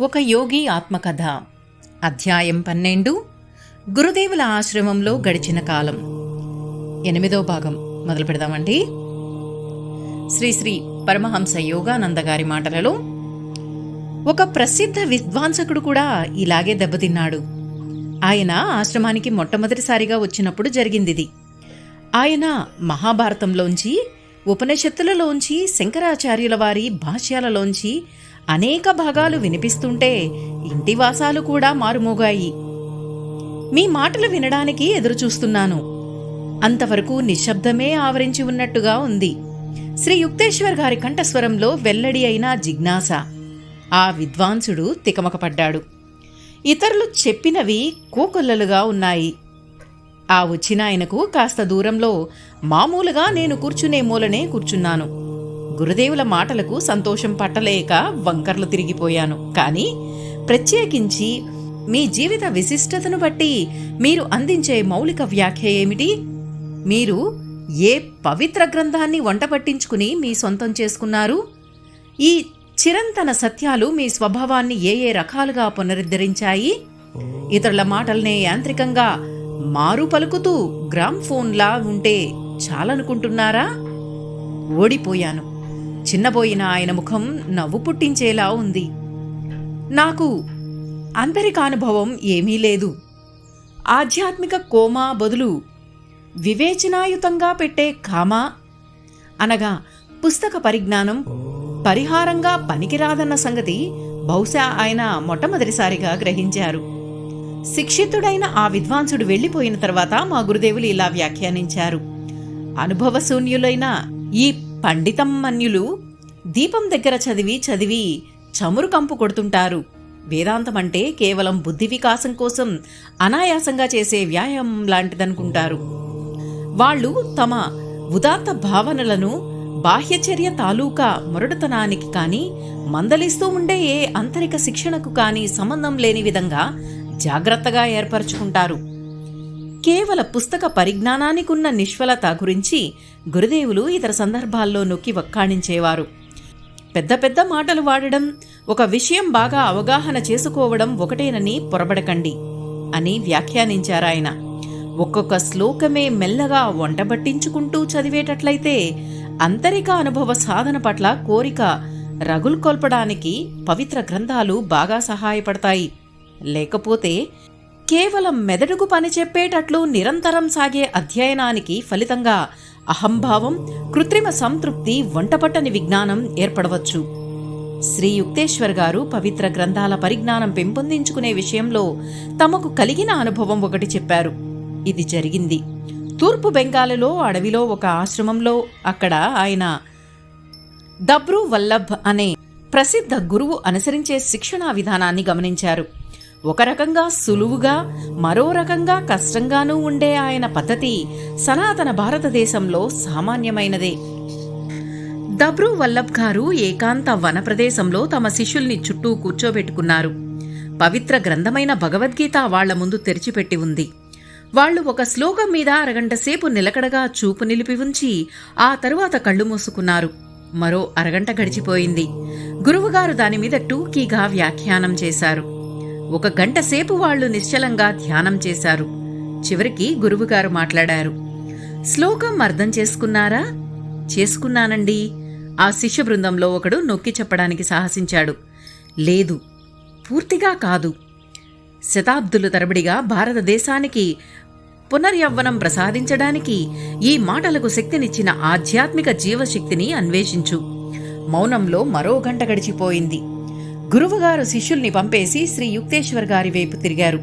ఒక యోగి ఆత్మకథ. అధ్యాయం పన్నెండు. గురుదేవుల ఆశ్రమంలో గడిచిన కాలం. ఎనిమిదో భాగం. మొదలు పెడదామండి. శ్రీ శ్రీ పరమహంస యోగానంద గారి మాటలలో ఒక ప్రసిద్ధ విద్వాంసకుడు కూడా ఇలాగే దెబ్బతిన్నాడు. ఆయన ఆశ్రమానికి మొట్టమొదటిసారిగా వచ్చినప్పుడు జరిగిందిది. ఆయన మహాభారతంలోంచి ఉపనిషత్తులలోంచి శంకరాచార్యుల వారి భాష్యాలలోంచి అనేక భాగాలు వినిపిస్తుంటే ఇంటి వాసాలు కూడా మారుమోగాయి. మీ మాటలు వినడానికి ఎదురుచూస్తున్నాను. అంతవరకు నిశ్శబ్దమే ఆవరించి ఉన్నట్టుగా ఉంది. శ్రీ యుక్తేశ్వర్ గారి కంఠస్వరంలో వెల్లడి అయిన జిజ్ఞాస. ఆ విద్వాంసుడు తికమకపడ్డాడు. ఇతరులు చెప్పినవి కోకొల్లలుగా ఉన్నాయి. ఆ వచ్చిన ఆయనకు కాస్త దూరంలో మామూలుగా నేను కూర్చునే మూలనే కూర్చున్నాను. గురుదేవుల మాటలకు సంతోషం పట్టలేక వంకర్లు తిరిగిపోయాను. కానీ ప్రత్యేకించి మీ జీవిత విశిష్టతను బట్టి మీరు అందించే మౌలిక వ్యాఖ్య ఏమిటి? మీరు ఏ పవిత్ర గ్రంథాన్ని వంట పట్టించుకుని మీ సొంతం చేసుకున్నారు? ఈ చిరంతన సత్యాలు మీ స్వభావాన్ని ఏ ఏ రకాలుగా పునరుద్ధరించాయి? ఇతరుల మాటల్నే యాంత్రికంగా మారు పలుకుతూ గ్రామ్ ఫోన్లా ఉంటే చాలనుకుంటున్నారా? ఓడిపోయాను. చిన్నబోయిన ఆయన ముఖం నవ్వు పుట్టించేలా ఉంది. నాకు అంతరికానుభవం ఏమీ లేదు. ఆధ్యాత్మిక కోమా బదులు వివేచనాయుతంగా పెట్టే కామా అనగా పుస్తక పరిజ్ఞానం పరిహారంగా పనికిరాదన్న సంగతి బహుశా ఆయన మొట్టమొదటిసారిగా గ్రహించారు. శిక్షితుడైన ఆ విద్వాంసుడు వెళ్ళిపోయిన తర్వాత మా గురుదేవులు ఇలా వ్యాఖ్యానించారు. అనుభవశూన్యులైన ఈ పండితమ్మన్యులు దీపం దగ్గర చదివి చదివి చమురు కంపు కొడుతుంటారు. వేదాంతం అంటే కేవలం బుద్ధి వికాసం కోసం అనాయాసంగా చేసే వ్యాయామం లాంటిదనుకుంటారు. వాళ్ళు తమ ఉదాత్త భావనలను బాహ్యచర్య తాలూకా మొరడుతనానికి కానీ మందలిస్తూ ఉండే ఏ అంతరిక శిక్షణకు కానీ సంబంధం లేని విధంగా జాగ్రత్తగా ఏర్పరచుకుంటారు. కేవల పుస్తక పరిజ్ఞానానికున్న నిష్ఫలత గురించి గురుదేవులు ఇతర సందర్భాల్లో నొక్కి వక్కాణించేవారు. పెద్ద పెద్ద మాటలు వాడడం ఒక విషయం బాగా అవగాహన చేసుకోవడం ఒకటేనని పొరబడకండి అని వ్యాఖ్యానించారాయన. ఒక్కొక్క శ్లోకమే మెల్లగా వంటబట్టించుకుంటూ చదివేటట్లయితే అంతరిక అనుభవ సాధన పట్ల కోరిక రగుల్కొల్పడానికి పవిత్ర గ్రంథాలు బాగా సహాయపడతాయి. లేకపోతే కేవలం మెదడుకు పని చెప్పేటట్లు నిరంతరం సాగే అధ్యయనానికి ఫలితంగా అహంభావం కృత్రిమ సంతృప్తి వంటపట్టని విజ్ఞానం ఏర్పడవచ్చు. శ్రీ యుక్తేశ్వర్ గారు పవిత్ర గ్రంథాల పరిజ్ఞానం పెంపొందించుకునే విషయంలో తమకు కలిగిన అనుభవం ఒకటి చెప్పారు. ఇది జరిగింది. తూర్పు బెంగాల్లో అడవిలో ఒక ఆశ్రమంలో అక్కడ ఆయన దబ్రు వల్లభ్ అనే ప్రసిద్ధ గురువు అనుసరించే శిక్షణా విధానాన్ని గమనించారు. ఒక రకంగా సులువుగా మరో రకంగా కష్టంగానూ ఉండే ఆయన పద్ధతి సనాతన భారతదేశంలో సామాన్యమైనదే. దబ్రూ వల్లభ్ గారు ఏకాంత వన ప్రదేశంలో తమ శిష్యుల్ని చుట్టూ కూర్చోబెట్టుకున్నారు. పవిత్ర గ్రంథమైన భగవద్గీత వాళ్ళ ముందు తెరిచిపెట్టి ఉంది. వాళ్ళు ఒక శ్లోకం మీద అరగంట సేపు నిలకడగా చూపు నిలిపి ఉంచి ఆ తరువాత కళ్ళు మూసుకున్నారు. మరో అరగంట గడిచిపోయింది. గురువుగారు దాని మీద టూకీగా వ్యాఖ్యానం చేశారు. ఒక గంట సేపు వాళ్ళు నిశ్చలంగా ధ్యానం చేశారు. చివరికి గురువుగారు మాట్లాడారు. శ్లోకం అర్థం చేసుకున్నారా? చేసుకున్నానండి. ఆ శిష్య బృందంలో ఒకడు నొక్కి చెప్పడానికి సాహసించాడు. లేదు పూర్తిగా కాదు. శతాబ్దుల తరబడిగా భారతదేశానికి పునర్యవ్వనం ప్రసాదించడానికి ఈ మాటలకు శక్తినిచ్చిన ఆధ్యాత్మిక జీవశక్తిని అన్వేషించు. మౌనంలో మరో గంట గడిచిపోయింది. గురువుగారు శిష్యుల్ని పంపేసి శ్రీ యుక్తేశ్వర్ గారి వైపు తిరిగారు.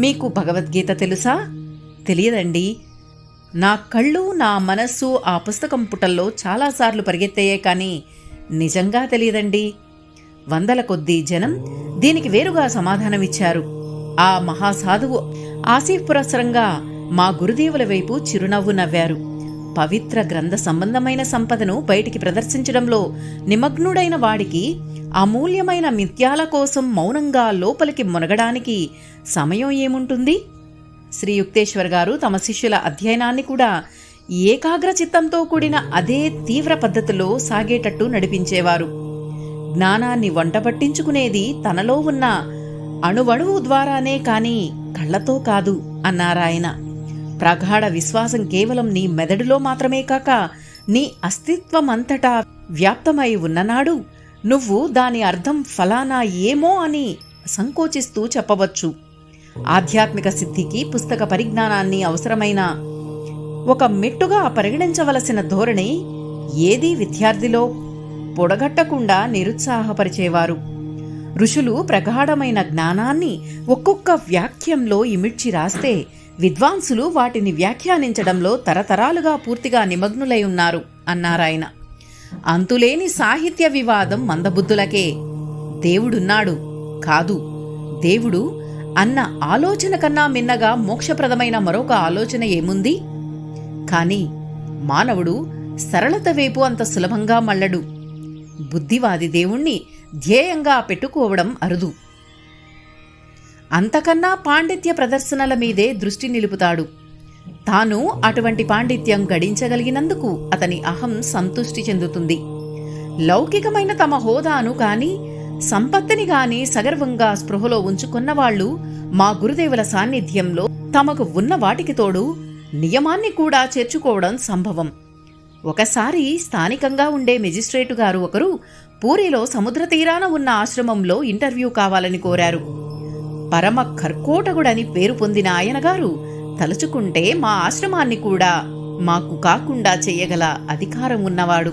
మీకు భగవద్గీత తెలుసా? తెలియదండి. నా కళ్ళు నా మనస్సు ఆ పుస్తకం పుటల్లో చాలాసార్లు పరిగెత్తాయే కానీ నిజంగా తెలియదండి. వందల కొద్దీ జనం దీనికి వేరుగా సమాధానమిచ్చారు. ఆ మహాసాధువు ఆసీపురస్సరంగా మా గురుదేవుల వైపు చిరునవ్వు నవ్వారు. పవిత్ర గ్రంథ సంబంధమైన సంపదను బయటికి ప్రదర్శించడంలో నిమగ్నుడైన వాడికి అమూల్యమైన మిథ్యాల కోసం మౌనంగా లోపలికి మునగడానికి సమయం ఏముంటుంది? శ్రీ యుక్తేశ్వర్ గారు తమ శిష్యుల అధ్యయనాన్ని కూడా ఏకాగ్ర చిత్తంతో కూడిన అదే తీవ్ర పద్ధతిలో సాగేటట్టు నడిపించేవారు. జ్ఞానాన్ని వంట పట్టించుకునేది తనలో ఉన్న అణువణువు ద్వారానే కాని కళ్ళతో కాదు అన్నారాయన. ప్రగాఢ విశ్వాసం కేవలం నీ మెదడులో మాత్రమే కాక నీ అస్తిత్వమంతటా వ్యాప్తమై ఉన్ననాడు నువ్వు దాని అర్థం ఫలానా ఏమో అని సంకోచిస్తూ చెప్పవచ్చు. ఆధ్యాత్మిక సిద్ధికి పుస్తక పరిజ్ఞానాన్ని అవసరమైన ఒక మెట్టుగా పరిగణించవలసిన ధోరణి ఏదీ విద్యార్థిలో పొడగట్టకుండా నిరుత్సాహపరిచేవారు. ఋషులు ప్రగాఢమైన జ్ఞానాన్ని ఒక్కొక్క వ్యాఖ్యంలో ఇమిడ్చి రాస్తే విద్వాంసులు వాటిని వ్యాఖ్యానించడంలో తరతరాలుగా పూర్తిగా నిమగ్నులై ఉన్నారు అన్నారాయన. అంతులేని సాహిత్య వివాదం మందబుద్ధులకే. దేవుడున్నాడు కాదు. దేవుడు అన్న ఆలోచన కన్నా మిన్నగా మోక్షప్రదమైన మరొక ఆలోచన ఏముంది? కాని మానవుడు సరళత వైపు అంత సులభంగా మళ్ళడు. బుద్ధివాది దేవుణ్ణి ధ్యేయంగా పెట్టుకోవడం అరుదు. అంతకన్నా పాండిత్య ప్రదర్శనల మీదే దృష్టి నిలుపుతాడు. తాను అటువంటి పాండిత్యం గడించగలిగినందుకు అతని అహం సంతుష్టి చెందుతుంది. లౌకికమైన తమ హోదాను కాని సంపత్తిని గాని సగర్వంగా స్పృహలో ఉంచుకున్నవాళ్ళు మా గురుదేవుల సాన్నిధ్యంలో తమకు ఉన్న వాటికి తోడు నియమాన్ని కూడా చేర్చుకోవడం సంభవం. ఒకసారి స్థానికంగా ఉండే మెజిస్ట్రేటు గారు ఒకరు పూరిలో సముద్ర తీరాన ఉన్న ఆశ్రమంలో ఇంటర్వ్యూ కావాలని కోరారు. పరమ కర్కోటగుడని పేరు పొందిన ఆయన గారు తలుచుకుంటే మా ఆశ్రమాన్ని కూడా మాకు కాకుండా చేయగల అధికారం ఉన్నవాడు.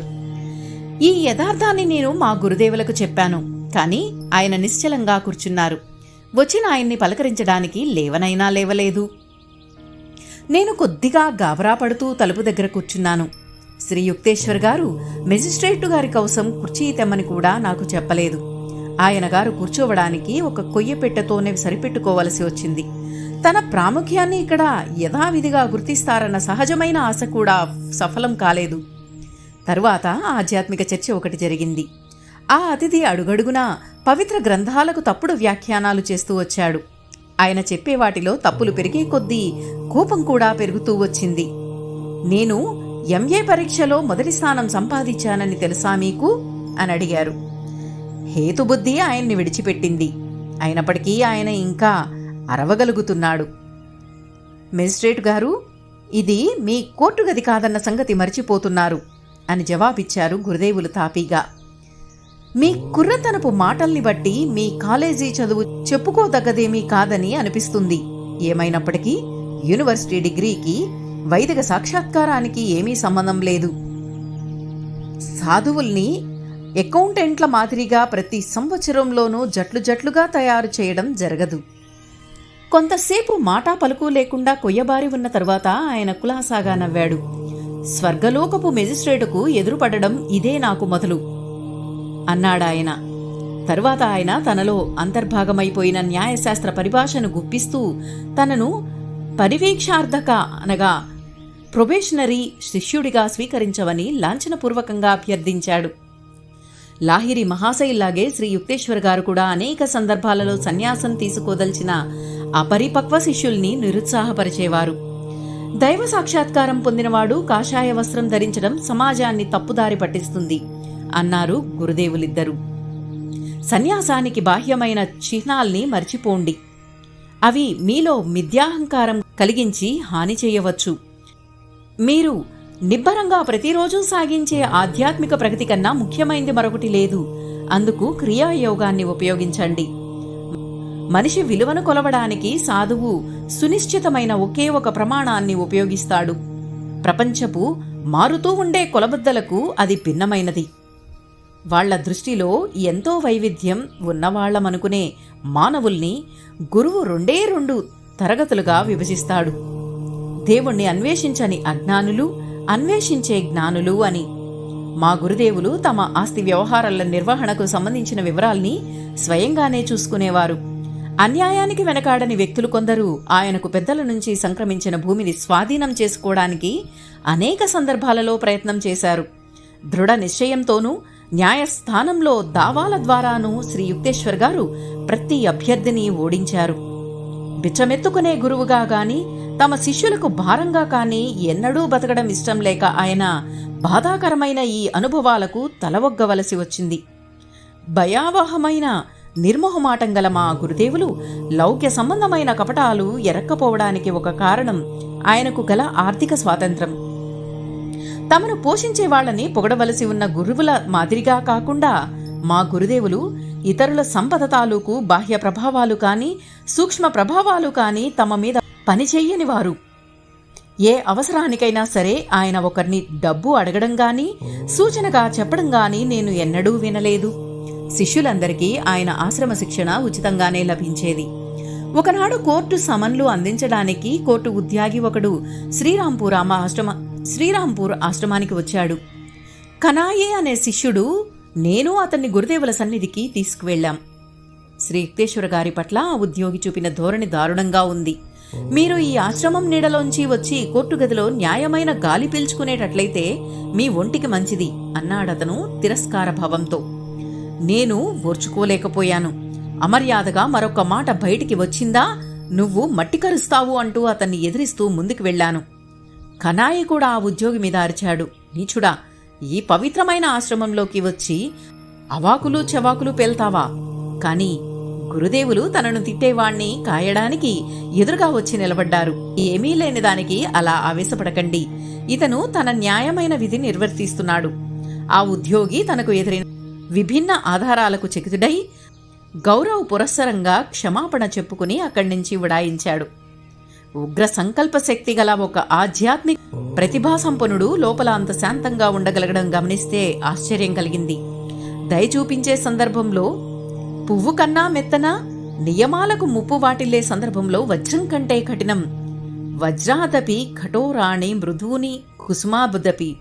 ఈ యథార్థాన్ని నేను మా గురుదేవులకు చెప్పాను. కానీ ఆయన నిశ్చలంగా కూర్చున్నారు. వచ్చిన ఆయన్ని పలకరించడానికి లేవనైనా లేవలేదు. నేను కొద్దిగా గాబరా పడుతూ తలుపు దగ్గర కూర్చున్నాను. శ్రీ యుక్తేశ్వర్ గారు మెజిస్ట్రేటు గారి కోసం కుర్చీ తెమ్మని కూడా నాకు చెప్పలేదు. ఆయన గారు కూర్చోవడానికి ఒక కొయ్య పెట్టెతోనే సరిపెట్టుకోవలసి వచ్చింది. తన ప్రాముఖ్యాన్ని ఇక్కడ యథావిధిగా గుర్తిస్తారన్న సహజమైన ఆశ కూడా సఫలం కాలేదు. తరువాత ఆధ్యాత్మిక చర్చ ఒకటి జరిగింది. ఆ అతిథి అడుగడుగునా పవిత్ర గ్రంథాలకు తప్పుడు వ్యాఖ్యానాలు చేస్తూ వచ్చాడు. ఆయన చెప్పే వాటిలో తప్పులు పెరిగే కొద్దీ కోపం కూడా పెరుగుతూ వచ్చింది. నేను ఎంఏ పరీక్షలో మొదటి స్థానం సంపాదించానని తెలుసా మీకు? అని అడిగారు. హేతుబుద్ధి ఆయన్ని విడిచిపెట్టింది. అయినప్పటికీ ఆయన ఇంకా అరవగలుగుతున్నాడు. మెజిస్ట్రేట్ గారు ఇది మీ కోర్టు గది కాదన్న సంగతి మర్చిపోతున్నారు అని జవాబిచ్చారు గురుదేవులు తాపీగా. మీ కుర్రతనపు మాటల్ని బట్టి మీ కాలేజీ చదువు చెప్పుకోదగ్గదేమీ కాదని అనిపిస్తుంది. ఏమైనప్పటికీ యూనివర్సిటీ డిగ్రీకి వైదిక సాక్షాత్కారానికి ఏమీ సంబంధం లేదు. సాధువుల్ని అకౌంటెంట్ల మాదిరిగా ప్రతి సంవత్సరంలోనూ జట్లు జట్లుగా తయారు చేయడం జరగదు. కొంతసేపు మాటా పలుకు లేకుండా కొయ్యబారి ఉన్న తర్వాత ఆయన కులాసాగా నవ్వాడు. స్వర్గలోకపు మెజిస్ట్రేటుకు ఎదురుపడడం ఇదే నాకు మొదలు అన్నాడాయన. తరువాత ఆయన తనలో అంతర్భాగమైపోయిన న్యాయశాస్త్ర పరిభాషను గుప్పిస్తూ తనను పరివీక్షార్థక అనగా ప్రొబేషనరీ శిష్యుడిగా స్వీకరించవని లాంఛనపూర్వకంగా అభ్యర్థించాడు. లాహిరి మహాశయుల్లాగే శ్రీ యుక్తేశ్వర్ గారు కూడా అనేక సందర్భాలలో సన్యాసం తీసుకోదలిచిన అపరిపక్వ శిష్యుల్ని నిరుత్సాహపరిచేవారు. దైవ సాక్షాత్కారం పొందినవాడు కాషాయ వస్త్రం ధరించడం సమాజాన్ని తప్పుదారి పట్టిస్తుంది అన్నారు గురుదేవులిద్దరూ. సన్యాసానికి బాహ్యమైన చిహ్నాల్ని మర్చిపోండి. అవి మీలో మిథ్యాహంకారం కలిగించి హాని చేయవచ్చు. మీరు నిబ్బరంగా ప్రతిరోజు సాగించే ఆధ్యాత్మిక ప్రగతి కన్నా ముఖ్యమైనది మరొకటి లేదు. అందుకు క్రియాయోగాన్ని ఉపయోగించండి. మనిషి విలువను కొలవడానికి సాధువు సునిశ్చితమైన ఒకే ఒక ప్రమాణాన్ని ఉపయోగిస్తాడు. ప్రపంచపు మారుతూ ఉండే కొలబద్దలకు అది భిన్నమైనది. వాళ్ళ దృష్టిలో ఎంతో వైవిధ్యం ఉన్నవాళ్ళమనుకునే మానవుల్ని గురువు రెండే రెండు తరగతులుగా విభజిస్తాడు. దేవుణ్ణి అన్వేషించని అజ్ఞానులు అన్వేషించే జ్ఞానులు అని. మా గురుదేవులు తమ ఆస్తి వ్యవహారాల నిర్వహణకు సంబంధించిన వివరాల్ని స్వయంగానే చూసుకునేవారు. అన్యాయానికి వెనకాడని వ్యక్తులు కొందరు ఆయనకు పెద్దల నుంచి సంక్రమించిన భూమిని స్వాధీనం చేసుకోవడానికి అనేక సందర్భాలలో ప్రయత్నం చేశారు. దృఢ నిశ్చయంతోనూ న్యాయస్థానంలో దావాల ద్వారాను శ్రీ యుక్తేశ్వర్ గారు ప్రతి అభ్యర్థిని ఓడించారు. బిచ్చమెత్తుకునే గురువుగా గాని తమ శిష్యులకు భారంగా కానీ ఎన్నడూ బతకడం ఇష్టం లేక ఆయన బాధాకరమైన ఈ అనుభవాలకు తలవొగ్గవలసి వచ్చింది. భయావహమైన నిర్మోహమాటం గల మా గురుదేవులు లౌక్య సంబంధమైన కపటాలు ఎరక్కపోవడానికి ఒక కారణం ఆయనకు గల ఆర్థిక స్వాతంత్రం. తమను పోషించే వాళ్ళని పొగడవలసి ఉన్న గురువుల మాదిరిగా కాకుండా మా గురుదేవులు ఇతరుల సంపద తాలూకు బాహ్య ప్రభావాలు కానీ సూక్ష్మ ప్రభావాలు కానీ తమ మీద పనిచేయని వారు. ఏ అవసరానికైనా సరే ఆయన ఒకరిని డబ్బు అడగడం గాని సూచనగా చెప్పడం గాని నేను ఎన్నడూ వినలేదు. శిష్యులందరికీ ఆయన ఆశ్రమ శిక్షణ ఉచితంగానే లభించేది. ఒకనాడు కోర్టు సమన్లు అందించడానికి కోర్టు ఉద్యోగి ఒకడు శ్రీరాంపూరామ ఆశ్రమ శ్రీరాంపూర్ ఆశ్రమానికి వచ్చాడు. కనాయే అనే శిష్యుడు నేను అతన్ని గురుదేవుల సన్నిధికి తీసుకువెళ్ళాం. శ్రీయుక్తేశ్వర గారి పట్ల ఉద్యోగి చూపిన ధోరణి దారుణంగా ఉంది. మీరు ఈ ఆశ్రమం నీడలోంచి వచ్చి కోర్టు గదిలో న్యాయమైన గాలి పీల్చుకునేటట్లయితే మీ ఒంటికి మంచిది అన్నాడతను తిరస్కార భావంతో. నేను ఓర్చుకోలేకపోయాను అమర్యాదగా మరొక మాట బయటికి వచ్చిందా నువ్వు మట్టి కరుస్తావు అంటూ అతన్ని ఎదిరిస్తూ ముందుకు వెళ్ళాను. కనాయి కూడా ఆ ఉద్యోగి మీద అరిచాడు. నీచుడా ఈ పవిత్రమైన ఆశ్రమంలోకి వచ్చి అవాకులు చవాకులు పేల్తావా? కాని గురుదేవులు తనను తిట్టేవాణ్ణి కాయడానికి ఎదురుగా వచ్చి నిలబడ్డారు. ఏమీ లేని దానికి అలా ఆవేశపడకండి. ఇతను తన న్యాయమైన విధి నిర్వర్తిస్తున్నాడు. ఆ ఉద్యోగి తనకు ఎదురైన విభిన్న ఆధారాలకు చెకితుడై గౌరవ పురస్సరంగా క్షమాపణ చెప్పుకుని అక్కడి నుంచి ఉడాయించాడు ఉగ్ర సంకల్ప శక్తి గల ఒక ఆధ్యాత్మిక ప్రతిభా సంపన్నుడు లోపల అంత శాంతంగా ఉండగలగడం గమనిస్తే ఆశ్చర్యం కలిగింది. దయ చూపించే సందర్భంలో పువ్వు కన్నా మెత్తన నియమాలకు ముప్పు వాటిల్లే సందర్భంలో వజ్రం కంటే కఠినం. వజ్రాదపి కఠోరాణి మృదువుని కుసుమాబుదపి.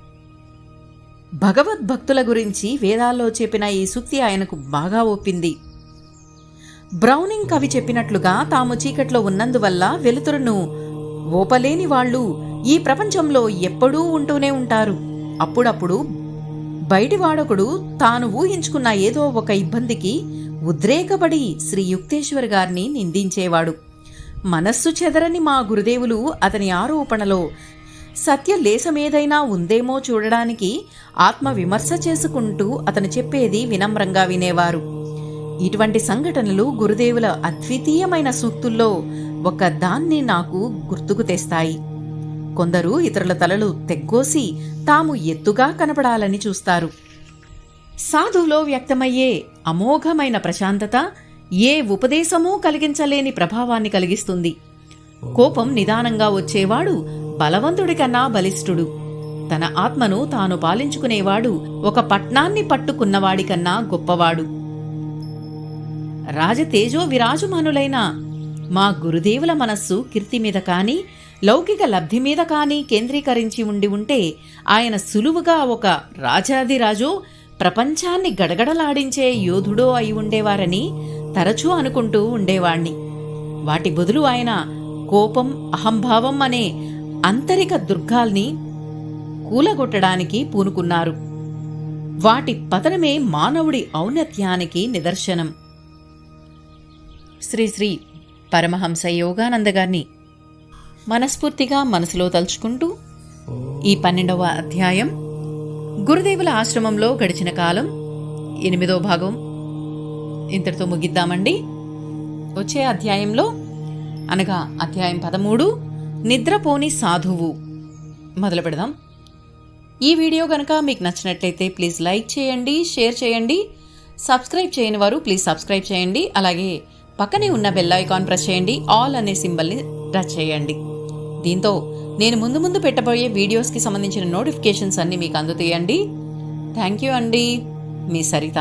భగవద్భక్తుల గురించి వేదాల్లో చెప్పిన ఈ సూక్తి ఆయనకు బాగా ఒప్పింది. బ్రౌనింగ్ కవి చెప్పినట్లుగా తాము చీకట్లో ఉన్నందువల్ల వెలుతురును ఓపలేని వాళ్ళు ఈ ప్రపంచంలో ఎప్పుడూ ఉంటూనే ఉంటారు. అప్పుడప్పుడు బయటివాడొకడు తాను ఊహించుకున్న ఏదో ఒక ఇబ్బందికి ఉద్రేకపడి శ్రీ యుక్తేశ్వర్ గారిని నిందించేవాడు. మనస్సు చెదరని మా గురుదేవులు అతని ఆరోపణలో సత్య లేసమేదైనా ఉందేమో చూడడానికి ఆత్మ విమర్శ చేసుకుంటూ అతను చెప్పేది వినమ్రంగా వినేవారు. ఇటువంటి సంఘటనలు గురుదేవుల అద్వితీయమైన సూక్తుల్లో ఒక దాన్ని నాకు గుర్తుకు తెస్తాయి. కొందరు ఇతరుల తలలు తెగ్గోసి తాము ఎత్తుగా కనపడాలని చూస్తారు. సాధువులో వ్యక్తమయ్యే అమోఘమైన ప్రశాంతత ఏ ఉపదేశమూ కలిగించలేని ప్రభావాన్ని కలిగిస్తుంది. కోపం నిదానంగా వచ్చేవాడు బలవంతుడి కన్నా బలిష్ఠుడు. తన ఆత్మను తాను పాలించుకునేవాడు ఒక పట్నాన్ని పట్టుకున్నవాడికన్నా గొప్పవాడు. రాజతేజో విరాజమానులైన మా గురుదేవుల మనస్సు కీర్తి మీద కానీ లౌకిక లబ్ధి మీద కానీ కేంద్రీకరించి ఉండి ఉంటే ఆయన సులువుగా ఒక రాజాదిరాజు ప్రపంచాన్ని గడగడలాడించే యోధుడో అయి ఉండేవారని తరచూ అనుకుంటూ ఉండేవాణ్ణి. వాటి బదులు ఆయన కోపం అహంభావం అనే అంతరిక దుర్గాల్ని కూలగొట్టడానికి పూనుకున్నారు. వాటి పతనమే మానవుడి ఔన్నత్యానికి నిదర్శనం. శ్రీ శ్రీ పరమహంస యోగానంద గారిని మనస్ఫూర్తిగా మనసులో తలుచుకుంటూ ఈ పన్నెండవ అధ్యాయం గురుదేవుల ఆశ్రమంలో గడిచిన కాలం ఎనిమిదో భాగం. ఇంతటితో ముగిద్దామండి. వచ్చే అధ్యాయంలో అనగా అధ్యాయం పదమూడు నిద్రపోని సాధువు మొదలు పెడదాం. ఈ వీడియో కనుక మీకు నచ్చినట్లయితే ప్లీజ్ లైక్ చేయండి షేర్ చేయండి సబ్స్క్రైబ్ చేయని వారు ప్లీజ్ సబ్స్క్రైబ్ చేయండి అలాగే పక్కనే ఉన్న బెల్ ఐకాన్ ప్రెస్ చేయండి. ఆల్ అనే సింబల్ని టచ్ చేయండి. దీంతో నేను ముందు ముందు పెట్టబోయే వీడియోస్కి సంబంధించిన నోటిఫికేషన్స్ అన్నీ మీకు అందుతాయండి. థ్యాంక్ యూ అండి. మీ సరిత.